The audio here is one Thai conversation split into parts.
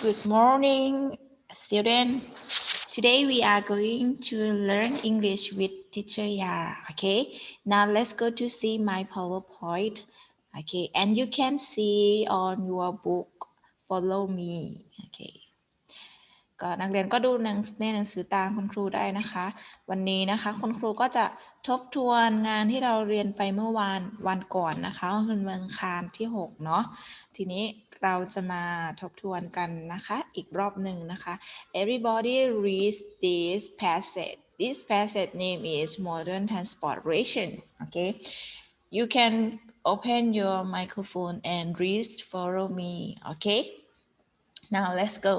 Good morning, student. Today we are going to learn English with teacher Yar. Okay, now let's go to see my PowerPoint. Okay, and you can see on your book. Follow me. Okay. ก็นักเรียนก็ดูหนังในหนังสือตามคุณครูได้นะคะ วันนี้นะคะคุณครูก็จะทบทวนงานที่เราเรียนไปเมื่อวานวันก่อนนะคะ ก็คือวันอังคารที่ 6 เนาะทีนี้ เราจะมาทบทวนกันนะคะ อีกรอบหนึ่งนะคะ Everybody reads this passage This passage name is Modern Transportation okay You can open your microphone and read follow me okay Now let's go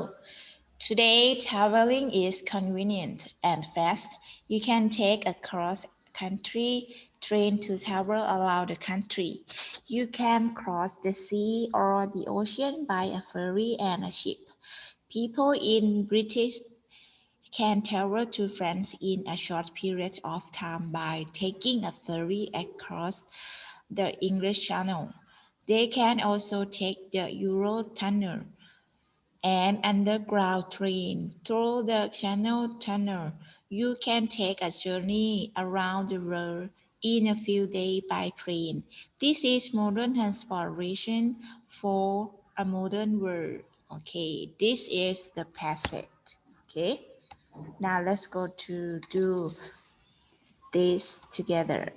Today, traveling is convenient and fast. You can take a cross-country train to travel around the country. You can cross the sea or the ocean by a ferry and a ship. People in British can travel to France in a short period of time by taking a ferry across the English Channel. They can also take the Eurotunnel an underground train through the Channel Tunnel. You can take a journey around the world in a few days by train. This is modern transportation for a modern world. Okay, this is the passage. Okay, now let's go to do this together.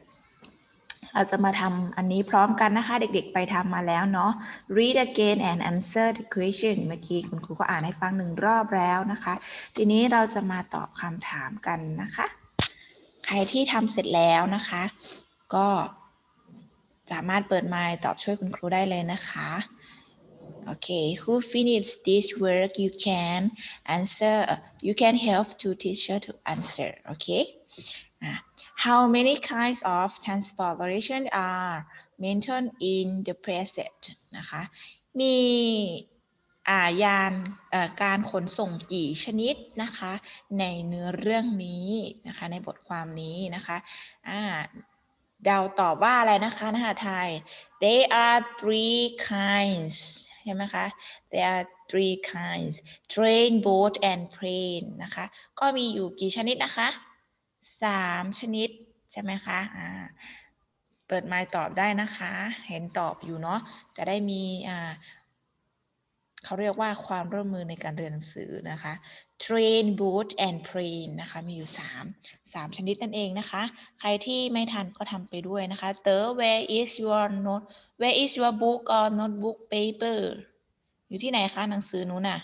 เราจะมาทำอันนี้พร้อมกันนะคะ เด็กๆไปทำมาแล้วเนาะ read again and answer the question เมื่อกี้คุณครูก็อ่านให้ฟังหนึ่งรอบแล้วนะคะ ทีนี้เราจะมาตอบคำถามกันนะคะ ใครที่ทำเสร็จแล้วนะคะ ก็สามารถเปิดไมค์ตอบช่วยคุณครูได้เลยนะคะโอเค who finished this work you can answer you can help to teacher to answer โอเคอะ How many kinds of transportation are mentioned in the present นะคะ มีอายานการขนส่งกี่ชนิดนะคะ ในเนื้อเรื่องนี้นะคะ ในบทความนี้นะคะอ่าเดาตอบว่าอะไรนะคะนะคะไทย They are three kinds ใช่ไหมคะ There are three kinds train boat and plane นะคะ ก็มีอยู่กี่ชนิดนะคะ สามชนิดใช่ไหมคะอ่าเปิดไมค์ตอบได้นะคะ เห็นตอบอยู่เนาะจะได้มีอ่าเขาเรียกว่าความร่วมมือในการเรียนหนังสือนะคะ train boat and plane นะคะ มีอยู่สามสามชนิดนั่นเองนะคะ ใครที่ไม่ทันก็ทำไปด้วยนะคะเต๋อ where is your note where is your book or notebook paper อยู่ที่ไหนคะ หนังสือหนูน่ะ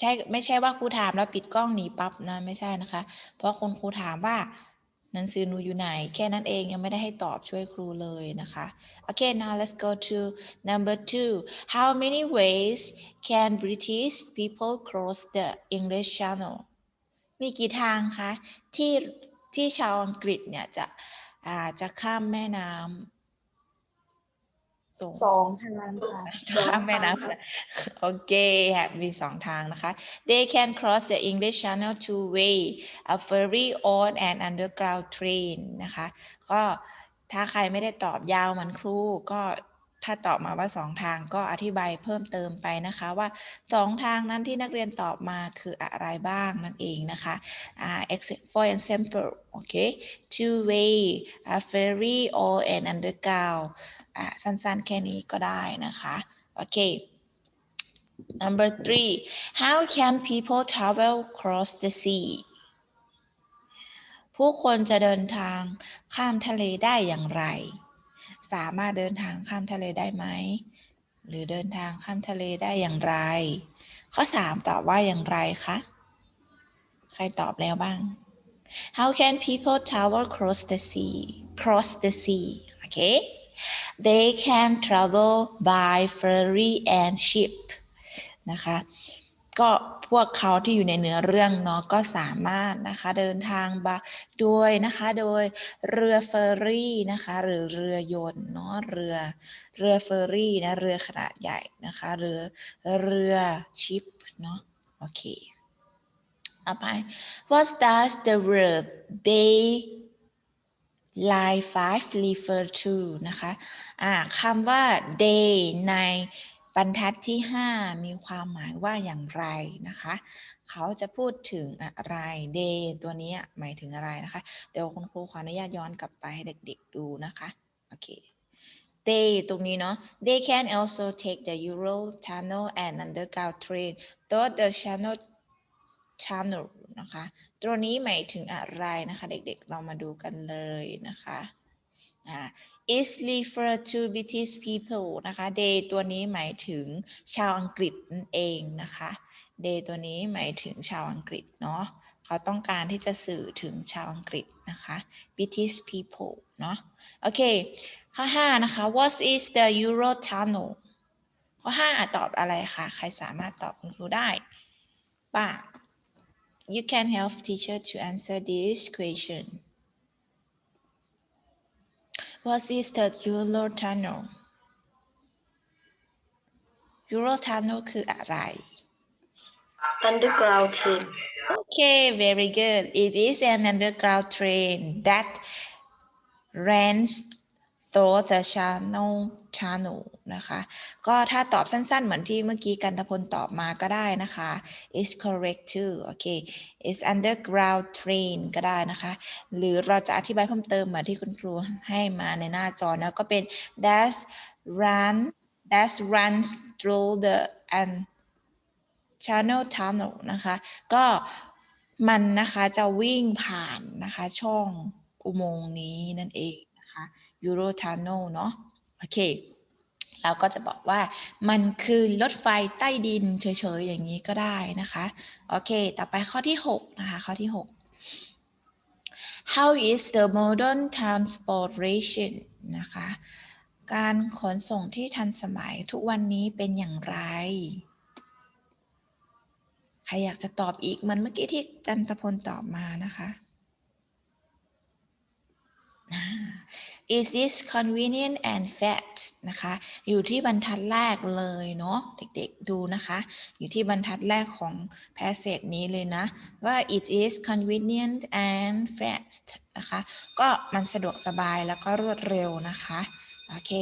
ใช่ไม่ใช่ว่าครูถามแล้วปิดกล้องหนีปั๊บนะไม่ใช่นะคะ เพราะคนครูถามว่าหนังสือหนูอยู่ไหน แค่นั้นเองยังไม่ได้ให้ตอบช่วยครูเลยนะคะโอเค now let's go to number two how many ways can British people cross the English Channel มีกี่ทางคะที่ที่ชาวอังกฤษเนี่ยจะอ่าจะข้ามแม่น้ำ ตรงสองทางค่ะข้ามแม่น้ำโอเคค่ะมีสองทางนะคะ They can cross the English Channel two way a ferry or an underground train นะคะ ก็ถ้าใครไม่ได้ตอบยาวเหมือนครูก็ถ้าตอบมาว่าสองทางก็อธิบายเพิ่มเติมไปนะคะว่าสองทางนั้นที่นักเรียนตอบมาคืออะไรบ้างนั่นเองนะคะอ่า ex- for example โอเค two way a ferry or an underground อะสั้นๆแค่นี้ก็ได้นะคะ โอเค number three how can people travel across the sea ผู้คนจะเดินทางข้ามทะเลได้อย่างไร สามารถเดินทางข้ามทะเลได้ไหม หรือเดินทางข้ามทะเลได้อย่างไร ข้อสามตอบว่าอย่างไรคะ ใครตอบแล้วบ้าง How can people travel across the sea cross the sea okay they can travel by ferry and ship นะคะก็พวกเขาที่อยู่ในเนื้อเรื่องเนาะก็สามารถนะคะเดินทางบาด้วยนะคะโดยเรือเฟอร์รี่นะคะหรือเรือยนต์เนาะเรือเรือเฟอร์รี่นะเรือขนาดใหญ่นะคะเรือเรือชิปเนาะโอเคต่อไป What does the word they line 5 refer to นะคะอ่าคำว่า day ในปรรทัดที่ 5 มีความหมายว่าอย่างไรนะคะ เขาจะพูดถึงอะไร day ตัวนี้หมายถึงอะไรนะคะ เดี๋ยวคุณครูขออนุญาตย้อนกลับไปให้เด็กๆดูนะคะ โอเค they ตรงนี้เนาะ they can also take the Euro tunnel and underground train though the channel channel นะคะ ตัวนี้หมายถึงอะไรนะคะ เด็กๆ เรามาดูกันเลยนะคะอ่า is refer to British people นะคะ they ตัวนี้หมายถึงชาวอังกฤษนั่นเองนะคะ they ตัวนี้หมายถึงชาวอังกฤษเนาะเขาต้องการที่จะสื่อถึงชาวอังกฤษนะคะ British people เนาะโอเค ข้อ 5 นะคะ what is the Euro tunnel ข้อ 5 ตอบอะไรคะ ใครสามารถตอบคุณครูได้บ้าง you can help teacher to answer this question what is the Euro tunnel Euro tunnel คืออะไร underground train Okay, very good. It is an underground train that runs through the channel channel นะคะ ก็ถ้าตอบสั้นๆ เหมือนที่เมื่อกี้กันตพลตอบมาก็ได้นะคะ is correct too โอเค is underground train ก็ได้นะคะ หรือเราจะอธิบายเพิ่มเติมเหมือนที่คุณครูให้มาในหน้าจอนะก็เป็น that run that runs through the and channel tunnel นะคะ ก็มันนะคะจะวิ่งผ่านนะคะช่องอุโมงค์นี้นั่นเอง นะคะ Euro tunnel เนาะโอเคเราก็จะบอกว่ามันคือรถไฟใต้ดินเฉยๆ อย่างนี้ก็ได้นะคะ โอเค ต่อไปข้อที่ 6 นะคะ ข้อที่ 6 How is the modern transportation นะคะ การขนส่งที่ทันสมัยทุกวันนี้เป็นอย่างไร ใครอยากจะตอบอีกเหมือนเมื่อกี้ที่จันทพลตอบมานะคะ is this convenient and fast นะคะ อยู่ที่บรรทัดแรกเลยเนาะเด็กๆดูนะคะ อยู่ที่บรรทัดแรกของ passage นี้เลยนะ ว่า it is convenient and fast นะคะ ก็มันสะดวกสบายแล้วก็รวดเร็วนะคะ โอเค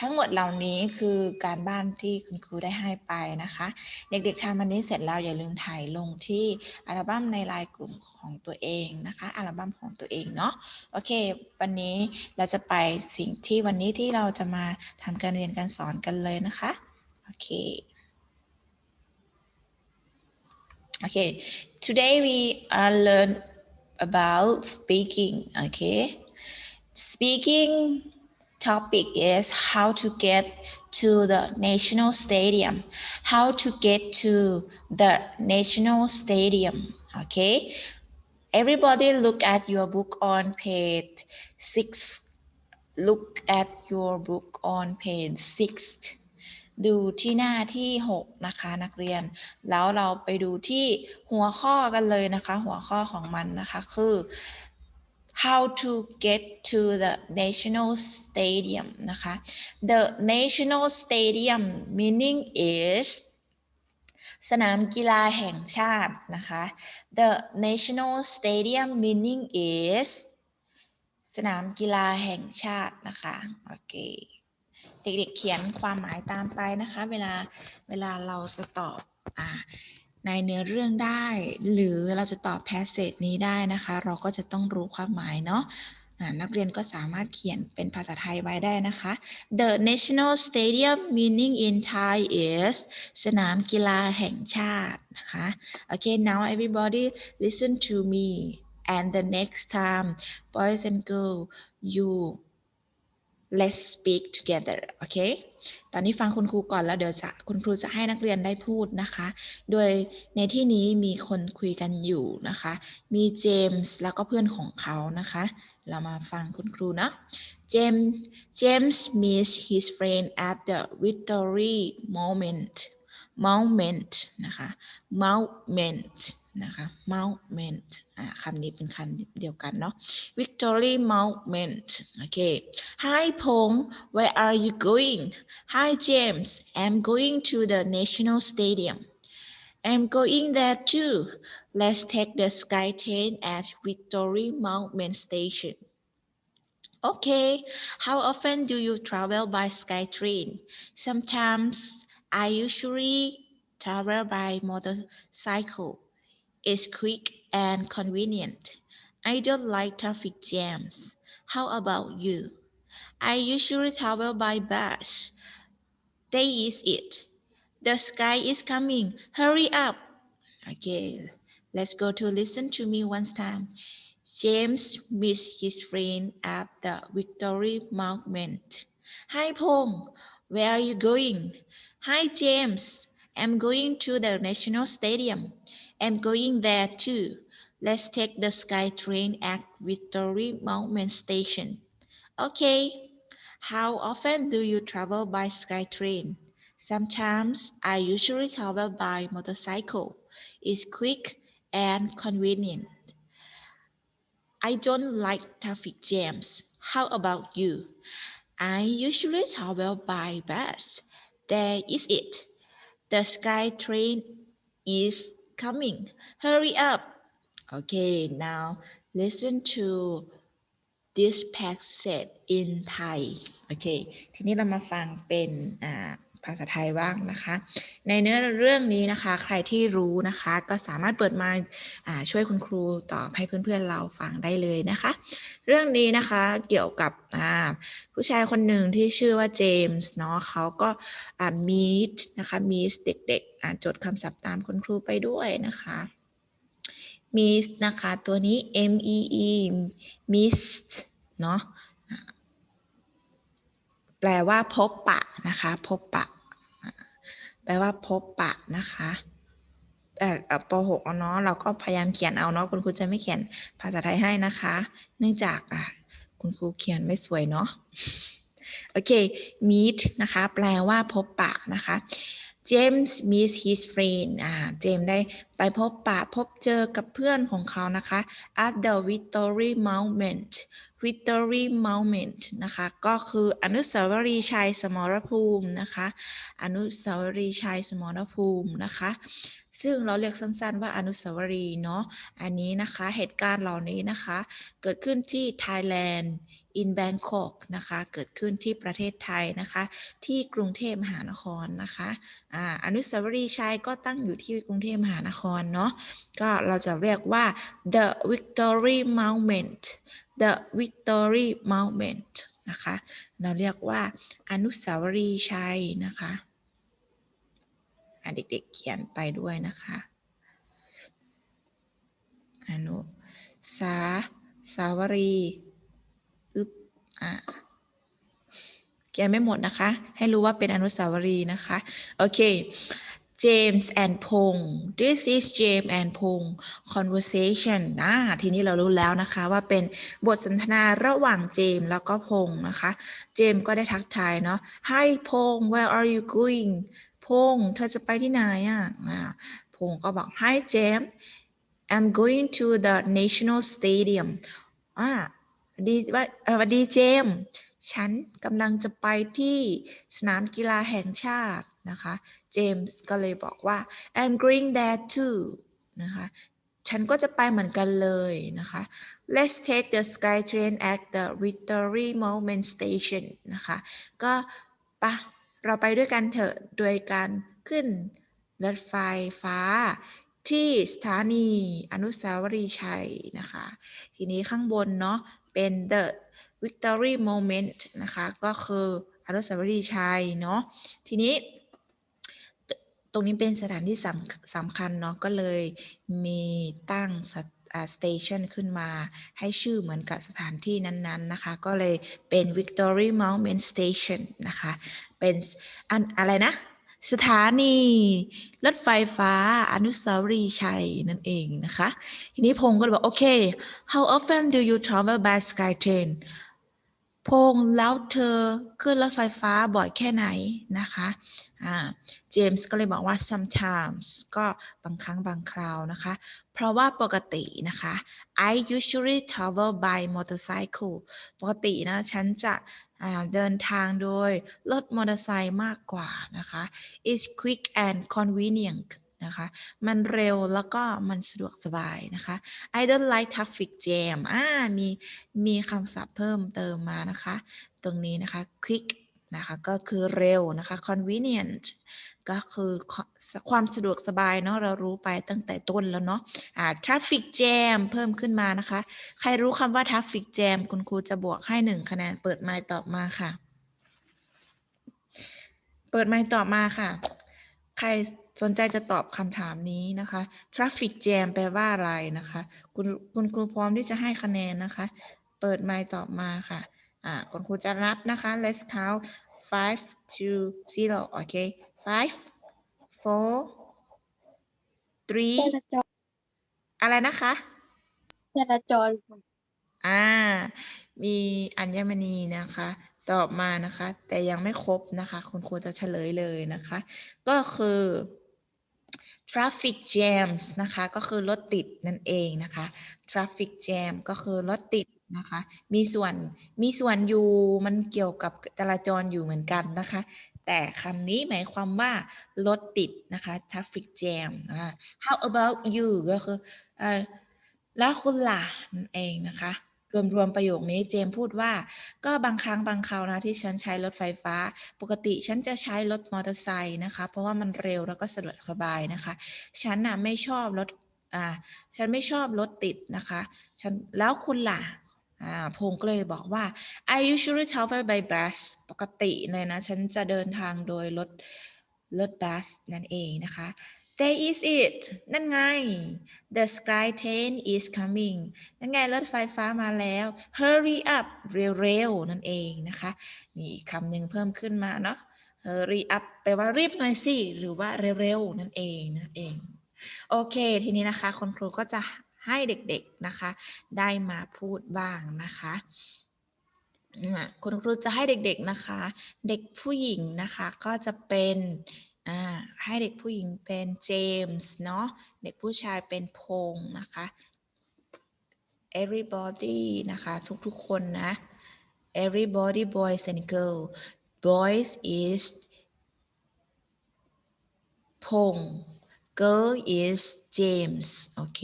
ทั้งหมดเหล่านี้คือการบ้านที่คุณครูได้ให้ไปนะคะ เด็กๆทำอันนี้เสร็จแล้วอย่าลืมถ่ายลงที่อัลบั้มในไลน์กลุ่มของตัวเองนะคะ อัลบั้มของตัวเองเนาะโอเค วันนี้เราจะไปสิ่งที่วันนี้ที่เราจะมาทำการเรียนการสอนกันเลยนะคะโอเคโอเค today we are learn about speaking okay speaking topic is how to get to the national stadium how to get to the national stadium okay everybody look at your book on page 6 look at your book on page 6ดูที่หน้าที่ 6 นะคะนักเรียน แล้วเราไปดูที่หัวข้อกันเลยนะคะ หัวข้อของมันนะคะคือ how to get to the national stadium นะคะ the national stadium meaning is สนามกีฬาแห่งชาตินะคะ the national stadium meaning is สนามกีฬาแห่งชาตินะคะโอเคเด็กๆเขียนความหมายตามไปนะคะ เวลาเวลาเราจะตอบอ่า ในเนื้อเรื่องได้ หรือเราจะตอบแพสเซจนี้ได้นะคะ เราก็จะต้องรู้ความหมายเนาะนักเรียนก็สามารถเขียนเป็นภาษาไทยไว้ได้นะคะ The National Stadium meaning in Thai is สนามกีฬาแห่งชาตินะคะ Okay now everybody listen to me and the next time boys and girls you let's speak together okay ตอนนี้ฟังคุณครูก่อนแล้วเดี๋ยวจะคุณครูจะให้นักเรียนได้พูดนะคะ โดยในที่นี้มีคนคุยกันอยู่นะคะ มีเจมส์แล้วก็เพื่อนของเขานะคะ เรามาฟังคุณครูนะเจมส์ James meets his friend at the victory moment moment นะคะ moment นะคะ moment อ่าคำนี้เป็นคำเดียวกันเนาะ victory moment โอเค Hi Pong where are you going Hi James I'm going to the national stadium I'm going there too Let's take the sky train at Victory Monument Station Okay how often do you travel by sky train Sometimes I usually travel by motorcycle It's quick and convenient. I don't like traffic jams. How about you? I usually travel by bus. Day is it. The sky is coming. Hurry up. Okay let's go to listen to me once time. James meets his friend at the Victory Monument. Hi Pong, where are you going? Hi James, I'm going to the National Stadium. I'm going there too. Let's take the Sky Train at Victory Monument Station. Okay. How often do you travel by Sky Train? Sometimes I usually travel by motorcycle. It's quick and convenient. I don't like traffic jams. How about you? I usually travel by bus. There is it. The sky train is coming. Hurry up. Okay, now listen to this passage in Thai โอเค ทีนี้เรามาฟังเป็นอ่า ภาษาไทยบ้างนะคะ ในเนื้อเรื่องนี้นะคะ ใครที่รู้นะคะ ก็สามารถเปิดมาช่วยคุณครูตอบให้เพื่อนๆเราฟังได้เลยนะคะ เรื่องนี้นะคะเกี่ยวกับผู้ชายคนหนึ่งที่ชื่อว่าเจมส์เนาะเขาก็มีดนะคะมีเด็กๆจดคำศัพท์ตามคุณครูไปด้วยนะคะมีนะคะ ตัวนี้ M E E mist เนาะแปลว่าพบปะนะคะ พบปะ แปลว่าพบปะนะคะแต่เอ่อป .6 เนาะเราก็พยายามเขียนเอาเนาะคุณครูจะไม่เขียนภาษาไทยให้นะคะ เนื่องจากอะคุณครูเขียนไม่สวยเนาะโอเค meet นะคะ แปลว่าพบปะนะคะ James meets his friend อ่า เจมส์ได้ไปพบปะพบเจอกับเพื่อนของเขานะคะ at the Victory Monument Victory Monument นะคะ ก็คืออนุสาวรีย์ชัยสมรภูมินะคะ อนุสาวรีย์ชัยสมรภูมินะคะ ซึ่งเราเรียกสั้นๆว่าอนุสาวรีย์เนาะอันนี้นะคะเหตุการณ์เหล่านี้นะคะ เกิดขึ้นที่ Thailand in Bangkok นะคะเกิดขึ้นที่ประเทศไทยนะคะ ที่กรุงเทพมหานครนะคะอ่าอนุสาวรีย์ชัยก็ตั้งอยู่ที่กรุงเทพมหานครเนาะก็เราจะเรียกว่า the Victory Monument the Victory Monument นะคะ เราเรียกว่าอนุสาวรีย์ชัยนะคะ เด็กๆเขียนไปด้วยนะคะอนุสาสาวรีอึบอะเขียนไม่หมดนะคะ ให้รู้ว่าเป็นอนุสาวรีย์นะคะ โอเค James and Pong this is James and Pong conversation นะทีนี้เรารู้แล้วนะคะว่าเป็นบทสนทนาระหว่างเจมส์แล้วก็พงนะคะ เจมส์ก็ได้ทักทายเนาะ Hi พง where are you going งเธอจะไปที่ไหนอะพงก็บอก Hi James I'm going to the National Stadium อ่าดีว่าเออสวัสดีเจมส์ฉันกำลังจะไปที่สนามกีฬาแห่งชาตินะคะ เจมส์ก็เลยบอกว่า I'm going there too นะคะ ฉันก็จะไปเหมือนกันเลยนะคะ Let's take the sky train at the Victory Monument Station นะคะ ก็ปะ เราไปด้วยกันเถอะโดยการขึ้นรถไฟฟ้าที่สถานีอนุสาวรีย์ชัยนะคะ ทีนี้ข้างบนเนาะเป็น the Victory Moment นะคะ ก็คืออนุสาวรีย์ชัยเนาะ ทีนี้ ตรงนี้เป็นสถานที่สำสำคัญเนาะ ก็เลยมีตั้งส station ขึ้นมา ให้ชื่อเหมือนกับสถานที่นั้นๆนะคะ ก็เลยเป็น Victory Monument Station นะคะ เป็นอันอะไรนะ สถานี รถไฟฟ้าอนุสาวรีย์ชัยนั่นเองนะคะ ทีนี้พงศ์ก็เลยบอกโอเค how often do you travel by sky train พงแล้วเธอขึ้นรถไฟฟ้าบ่อยแค่ไหนนะคะอ่าเจมส์ก็เลยบอกว่า sometimes ก็บางครั้งบางคราวนะคะ เพราะว่าปกตินะคะ I usually travel by motorcycle ปกตินะฉันจะเดินทางโดยรถมอเตอร์ไซค์มากกว่านะคะ it's quick and convenient นะคะ มันเร็วแล้วก็มันสะดวกสบายนะคะ I don't like traffic jam อ่ามีมีคำศัพท์เพิ่มเติมมานะคะ ตรงนี้นะคะ quick นะคะก็คือเร็วนะคะ convenient ก็คือความสะดวกสบายเนาะเรารู้ไปตั้งแต่ต้นแล้วเนาะอ่า traffic jam เพิ่มขึ้นมานะคะ ใครรู้คำว่า traffic jam คุณครูจะบวกให้หนึ่งคะแนนเปิดไมค์ตอบมาค่ะ เปิดไมค์ตอบมาค่ะ ใคร สนใจจะตอบคำถามนี้นะคะ traffic jam แปลว่าอะไรนะคะ คุณคุณครูพร้อมที่จะให้คะแนนนะคะ เปิดไมค์ตอบมาค่ะ อ่า คุณครูจะนับนะคะ let's count five two zero โอเค five four three จราจรอะไรนะคะจราจรอ่า มีอัญมณีนะคะ ตอบมานะคะ แต่ยังไม่ครบนะคะ คุณครูจะเฉลยเลยนะคะ ก็คือ traffic jams นะคะก็คือรถติดนั่นเองนะคะ traffic jam ก็คือรถติดนะคะ มีส่วนมีส่วนอยู่มันเกี่ยวกับจราจรอยู่เหมือนกันนะคะ แต่คำนี้หมายความว่ารถติดนะคะ traffic jam นะคะ how about you ก็คืออแล้วคุณล่ะนั่นเองนะคะ รวมๆประโยคนี้เจมพูดว่า ก็บางครั้งบางคราวนะที่ฉันใช้รถไฟฟ้า ปกติฉันจะใช้รถมอเตอร์ไซค์นะคะ เพราะว่ามันเร็วแล้วก็สะดวกสบายนะคะ ฉันน่ะไม่ชอบรถอ่าฉันไม่ชอบรถติดนะคะฉันแล้วคุณล่ะอ่าพงก็เลยบอกว่า I usually travel by bus ปกติเลยนะ ฉันจะเดินทางโดยรถรถบัสนั่นเองนะคะ There is it นั่นไง The sky train is coming นั่นไงรถไฟฟ้ามาแล้ว Hurry up เร็วๆ นั่นเองนะคะ มีคำหนึ่งเพิ่มขึ้นมาเนาะ Hurry up แปลว่ารีบหน่อยสิ หรือว่าเร็วๆ นั่นเองนั่นเอง โอเค ทีนี้นะคะ คุณครูก็จะให้เด็กๆนะคะ ได้มาพูดบ้างนะคะคุณครูจะให้เด็กๆนะคะ เด็กผู้หญิงนะคะก็จะเป็น ให้เด็กผู้หญิงเป็นเจมส์เนาะเด็กผู้ชายเป็นพงนะคะ everybody นะคะ ทุกๆคนนะ everybody boys and girl boys is พงษ์ girl is James โอเค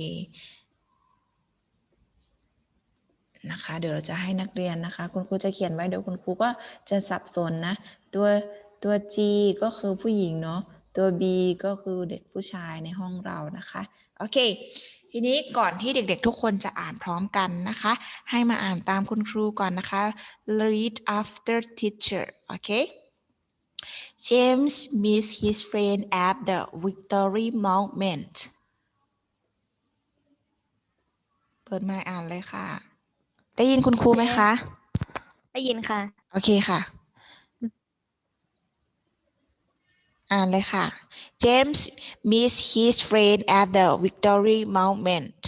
นะคะ เดี๋ยวเราจะให้นักเรียนนะคะ คุณครูจะเขียนไว้ เดี๋ยวคุณครูก็จะสับสนนะ ตัว ตัว G ก็คือผู้หญิงเนาะ ตัว B ก็คือเด็กผู้ชายในห้องเรานะคะ โอเค ทีนี้ก่อนที่เด็กๆทุกคนจะอ่านพร้อมกันนะคะ ให้มาอ่านตามคุณครูก่อนนะคะ read after teacher โอเค James meets his friend at the Victory Monument เปิดไมค์อ่านเลยค่ะ ได้ยินคุณครูไหมคะ ได้ยินค่ะ โอเคค่ะ อ่านเลยค่ะ James meets his friend at the Victory Monument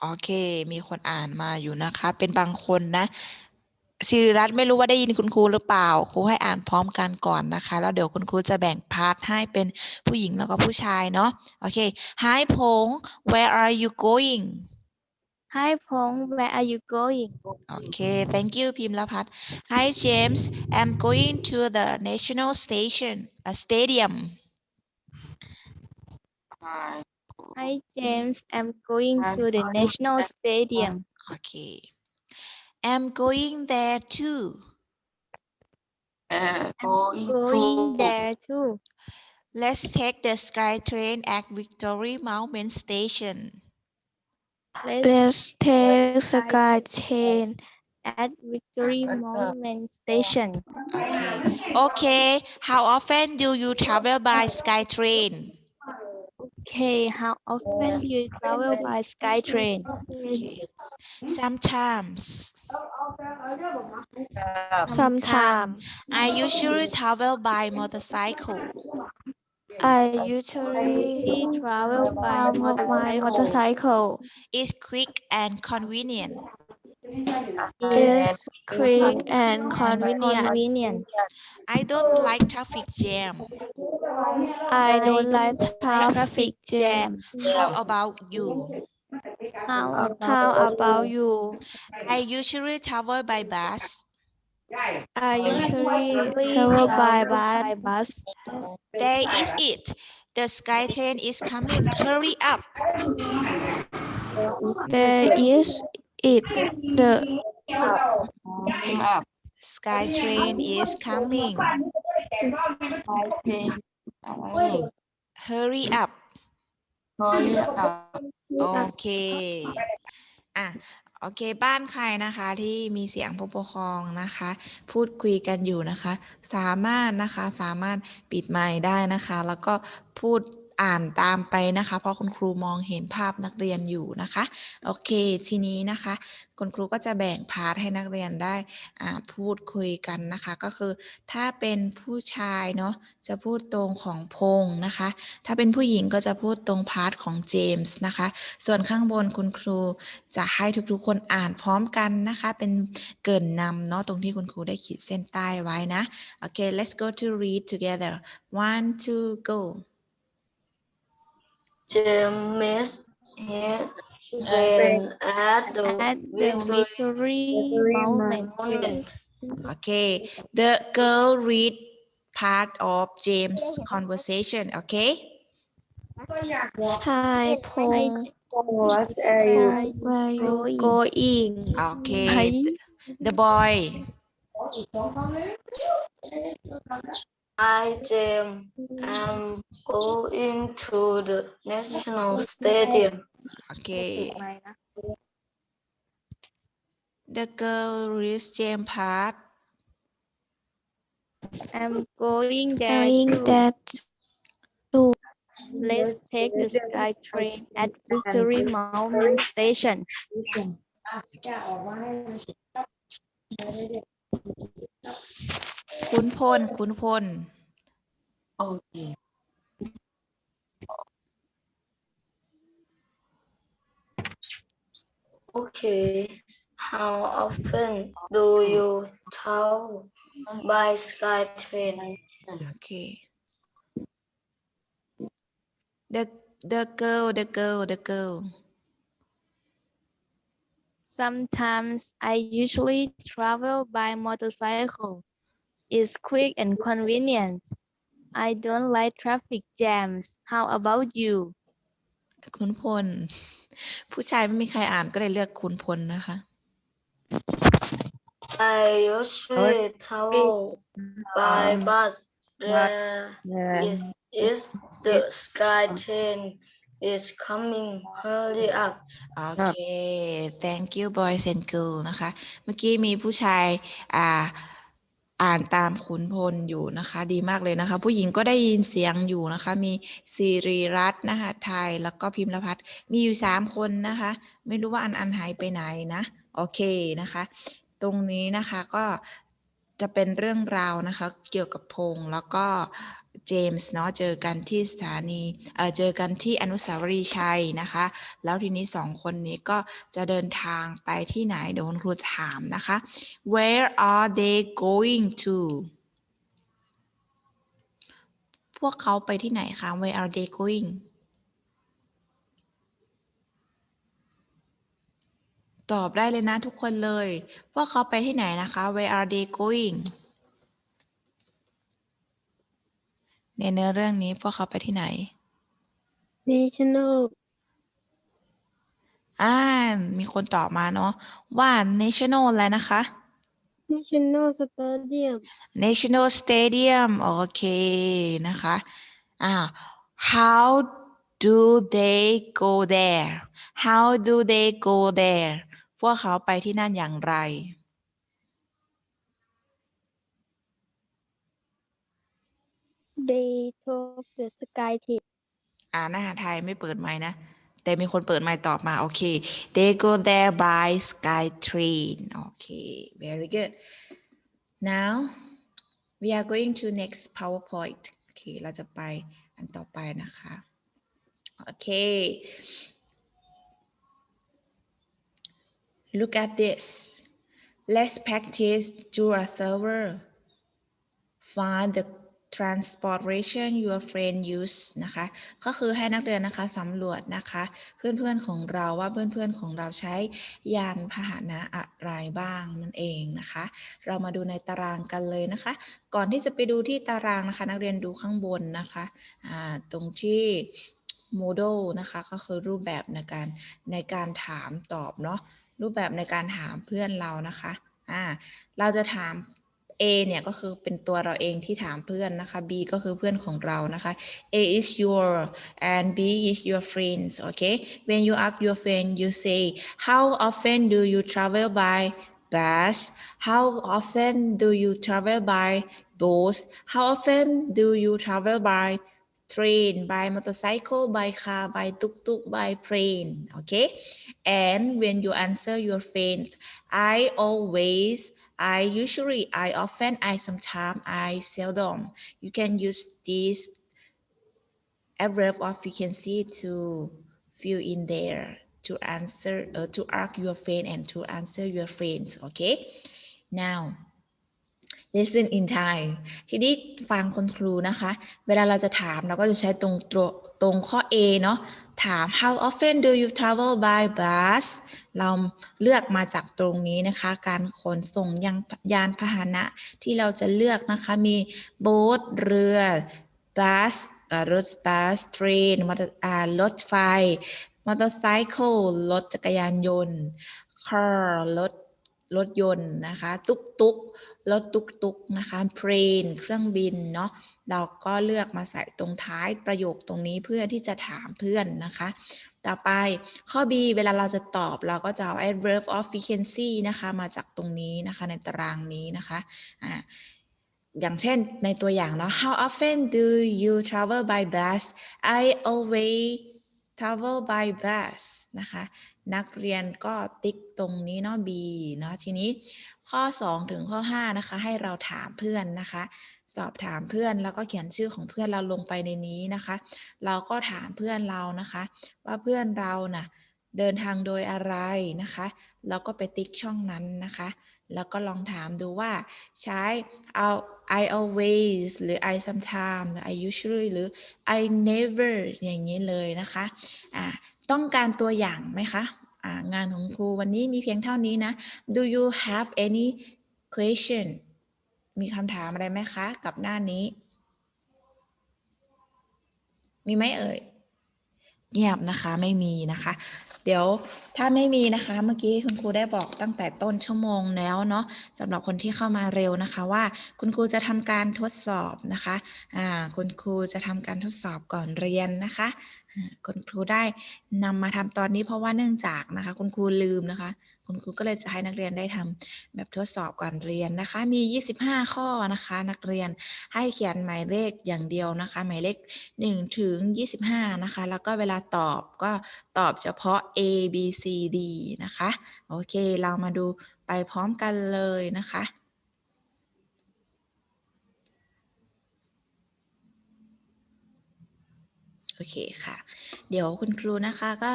โอเค มีคนอ่านมาอยู่นะคะ เป็นบางคนนะสิริรัตน์ไม่รู้ว่าได้ยินคุณครูหรือเปล่า ครูให้อ่านพร้อมกันก่อนนะคะ แล้วเดี๋ยวคุณครูจะแบ่งพาร์ทให้เป็นผู้หญิงแล้วก็ผู้ชายเนาะ โอเค Hi พง where are you going Hi Pong, where are you going? Okay, thank you Pimlapat. Hi James, I'm going to the national station, a stadium. Hi James, I'm going to the national stadium. Okay. I'm going there too. I'm going there too. Let's take the sky train at Victory Mountain Station. Let's Let's take Sky Train. at Victory Monument Station Okay. Okay. How often do you travel by SkyTrain? Okay how often do you travel by SkyTrain Okay. Sometimes. Sometime I usually travel by motorcycle. I usually travel by travel by motorcycle motorcycle. It's quick and convenient. It's quick and convenient. convenient I don't like traffic jam. I don't like traffic jam. How about you? How How about you? I usually travel by bus. I usually travel by bus. bus. There is it. The sky train is coming. Hurry up. There is it. The up. Sky train is coming. Hurry up. Hurry up. Okay. Ah. โอเค บ้านใครนะคะที่มีเสียงผู้ปกครองนะคะ พูดคุยกันอยู่นะคะ สามารถนะคะสามารถปิดไมค์ได้นะคะ แล้วก็พูด อ่านตามไปนะคะ เพราะคุณครูมองเห็นภาพนักเรียนอยู่นะคะ โอเค ทีนี้นะคะ คุณครูก็จะแบ่งพาร์ทให้นักเรียนได้พูดคุยกันนะคะ ก็คือถ้าเป็นผู้ชายเนาะจะพูดตรงของพงษ์นะคะ ถ้าเป็นผู้หญิงก็จะพูดตรงพาร์ทของเจมส์นะคะ ส่วนข้างบนคุณครูจะให้ทุกๆคนอ่านพร้อมกันนะคะ เป็นเกินนำเนาะตรงที่คุณครูได้ขีดเส้นใต้ไว้นะ โอเค let's go to read together one two go James and I at the, at the victory, victory moment. moment. Okay, the girl read part of James' conversation, okay? Hi, Paul. What are you, Where you going? Okay, Hi. the boy. I Jim am going to the national stadium okay the girl reads James part I'm going there going too. that Let's take the sky train at Victory Mountain Station. คุณพลคุณพล โอเค Okay. How often do you travel by sky train? Okay. The the girl, the girl, the girl. Sometimes I usually travel by motorcycle. It's quick and convenient. I don't like traffic jams. How about you? คุณพล ผู้ชายไม่มีใครอ่านก็เลยเลือกคุณพลนะคะ I usually travel by bus. There is, is the sky train is coming. Hurry up. โอเค thank you boys and girl นะคะ เมื่อกี้มีผู้ชายอ่าอ่านตามขุนพลอยู่นะคะ ดีมากเลยนะคะ ผู้หญิงก็ได้ยินเสียงอยู่นะคะ มีสิริรัตน์นะคะไทยแล้วก็พิมพ์พัฒน์มีอยู่สามคนนะคะ ไม่รู้ว่าอันอันหายไปไหนนะ โอเคนะคะ ตรงนี้นะคะก็ จะเป็นเรื่องราวนะคะ เกี่ยวกับพงษ์แล้วก็เจมส์เนาะเจอกันที่สถานีเออเจอกันที่อนุสาวรีย์ชัยนะคะ แล้วทีนี้สองคนนี้ก็จะเดินทางไปที่ไหนเดี๋ยวคุณครูถามนะคะ where are they going to พวกเขาไปที่ไหนคะ where are they going ตอบได้เลยนะทุกคนเลยพวกเขาไปที่ไหนนะคะ where are they going ในเนื้อเรื่องนี้พวกเขาไปที่ไหน National อ่า มีคนตอบมาเนาะว่า national อะไรนะคะ National Stadium National Stadium โอเคนะคะ อ่า how do they go there how do they go there พวกเขาไปที่นั่นอย่างไร They took the sky train อ่านอาหารไทยไม่เปิดไมค์นะ แต่มีคนเปิดไมค์ตอบมา โอเค they go there by sky train โอเค very good now we are going to next powerpoint โอเค เราจะไปอันต่อไปนะคะ โอเค look at this let's practice draw a server find the transportation your friend use นะคะ ก็คือให้นักเรียนนะคะสำรวจนะคะ เพื่อนๆของเราว่าเพื่อนๆของเราใช้ยานพาหนะอะไรบ้างนั่นเองนะคะ เรามาดูในตารางกันเลยนะคะ ก่อนที่จะไปดูที่ตารางนะคะ นักเรียนดูข้างบนนะคะ ตรงที่ model นะคะ ก็คือรูปแบบในการในการถามตอบเนาะรูปแบบในการถามเพื่อนเรานะคะอ่าเราจะถาม A เนี่ยก็คือเป็นตัวเราเองที่ถามเพื่อนนะคะ B ก็คือเพื่อนของเรานะคะ A is your and B is your friends okay when you ask your friend you say how often do you travel by bus how often do you travel by bus how often do you travel by train by motorcycle by car by tuk tuk by plane okay and when you answer your friends I always I usually, I often, I sometimes, I seldom. You can use this adverb of frequency to fill in there to answer, uh, to ask your friend and to answer your friends. Okay. Now, listen in Thai ทีนี้ฟังคุณครูนะคะ เวลาเราจะถามเราก็จะใช้ตรงตรงตรงข้อ A เนาะถาม how often do you travel by bus เราเลือกมาจากตรงนี้นะคะ การขนส่งยังยานพาหนะที่เราจะเลือกนะคะ มี boat เรือ bus รถบัส train มอเตอร์รถไฟ motorcycle รถจักรยานยนต์ car รถ รถยนต์นะคะ ตุกตุกรถตุกตุกนะคะ plane เครื่องบินเนาะเราก็เลือกมาใส่ตรงท้ายประโยคตรงนี้เพื่อที่จะถามเพื่อนนะคะ ต่อไปข้อ B เวลาเราจะตอบเราก็จะเอา adverb of frequency นะคะ มาจากตรงนี้นะคะในตารางนี้นะคะอ่าอย่างเช่นในตัวอย่างเนาะ how often do you travel by bus I always travel by bus นะคะ นักเรียนก็ติ๊กตรงนี้เนาะ B เนาะทีนี้ข้อ 2 ถึงข้อ 5 นะคะ ให้เราถามเพื่อนนะคะ สอบถามเพื่อนแล้วก็เขียนชื่อของเพื่อนเราลงไปในนี้นะคะ เราก็ถามเพื่อนเรานะคะ ว่าเพื่อนเราน่ะเดินทางโดยอะไรนะคะแล้วก็ไปติ๊กช่องนั้นนะคะ แล้วก็ลองถามดูว่าใช้เอา I always หรือ I sometimes หรือ I usually หรือ I never อย่างนี้เลยนะคะอ่าต้องการตัวอย่างไหมคะ งานของครูวันนี้มีเพียงเท่านี้นะ Do you have any question มีคำถามอะไรไหมคะ กับหน้านี้ มีไหมเอ่ย เงียบนะคะ ไม่มีนะคะ เดี๋ยวถ้าไม่มีนะคะเมื่อกี้คุณครูได้บอกตั้งแต่ต้นชั่วโมงแล้วเนาะสำหรับคนที่เข้ามาเร็วนะคะว่าคุณครูจะทำการทดสอบนะคะอ่าคุณครูจะทำการทดสอบก่อนเรียนนะคะคุณครูได้นำมาทำตอนนี้เพราะว่าเนื่องจากนะคะ คุณครูลืมนะคะ คุณครูก็เลยจะให้นักเรียนได้ทำแบบทดสอบก่อนเรียนนะคะ มี 25 ข้อนะคะ นักเรียนให้เขียนหมายเลขอย่างเดียวนะคะ หมายเลข1ถึง25 นะคะ แล้วก็เวลาตอบก็ตอบเฉพาะ A B C C D นะคะ โอเค เรามาดูไปพร้อมกันเลยนะคะ โอเคค่ะ เดี๋ยวคุณครูนะคะก็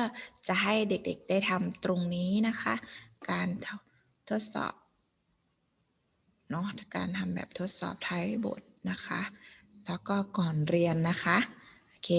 จะให้เด็กๆได้ทำตรงนี้นะคะ การทดทดสอบเนาะการทำแบบทดสอบท้ายบทนะคะ แล้วก็ก่อนเรียนนะคะ โอเค